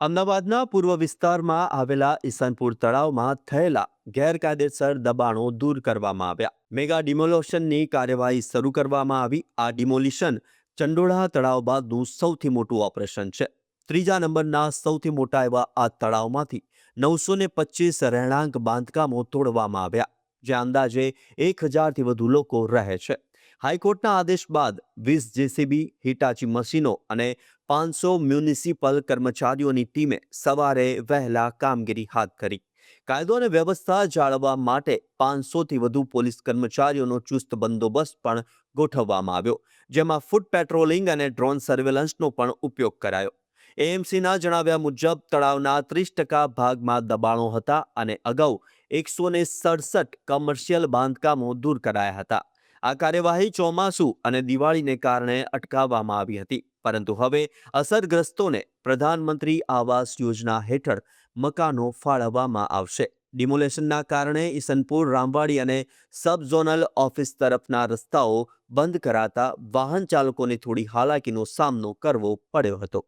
અમદાવાદના પૂર્વ વિસ્તારમાં આવેલા ઈસનપુર તળાવમાં થયેલા ગેરકાયદેસર દબાણો દૂર કરવામાં આવ્યા. મેગા ડિમોલેશનની કાર્યવાહી શરૂ કરવામાં આવી. આ ડિમોલિશન ચંડોળા તળાવ બાદનું સૌથી મોટું ઓપરેશન છે. ત્રીજા નંબરના સૌથી મોટા એવા આ તળાવમાંથી નવસો ને પચીસ રહેણાંક બાંધકામો તોડવામાં આવ્યા જ્યાં અંદાજે એક હજારથી વધુ લોકો રહે છે. હાઈકોર્ટના આદેશ બાદ વીસ જેસીબી, હિટાચી મશીનો અને પાંચસો મ્યુનિસિપલ કર્મચારીઓની ટીમે સવારે વહેલા કામગીરી હાથ કરી કાયદો અને વ્યવસ્થા જાળવવા માટે પાંચસોથી વધુ પોલીસ કર્મચારીઓનો ચુસ્ત બંદોબસ્ત પણ ગોઠવવામાં આવ્યો, જેમાં ફૂટ પેટ્રોલિંગ અને ડ્રોન સર્વેલન્સનો પણ ઉપયોગ કરાયો. એએમસીના જણાવ્યા મુજબ, તળાવના ત્રીસ ટકા ભાગમાં દબાણો હતા અને અગાઉ એકસો સડસઠ કમર્શિયલ બાંધકામો દૂર કરાયા હતા. આ કાર્યવાહી ચોમાસુ અને દિવાળીને કારણે અટકાવવામાં આવી હતી. પરંતુ હવે અસરગ્રસ્તોને પ્રધાનમંત્રી આવાસ યોજના હેઠળ મકાનો ફાળવવામાં આવશે. ડિમોલેશનના કારણે ઈસનપુર, રામવાડી અને સબ ઝોનલ ઓફિસ તરફના રસ્તાઓ બંધ કરાતા વાહન ચાલકોને થોડી હાલાકીનો સામનો કરવો પડ્યો હતો.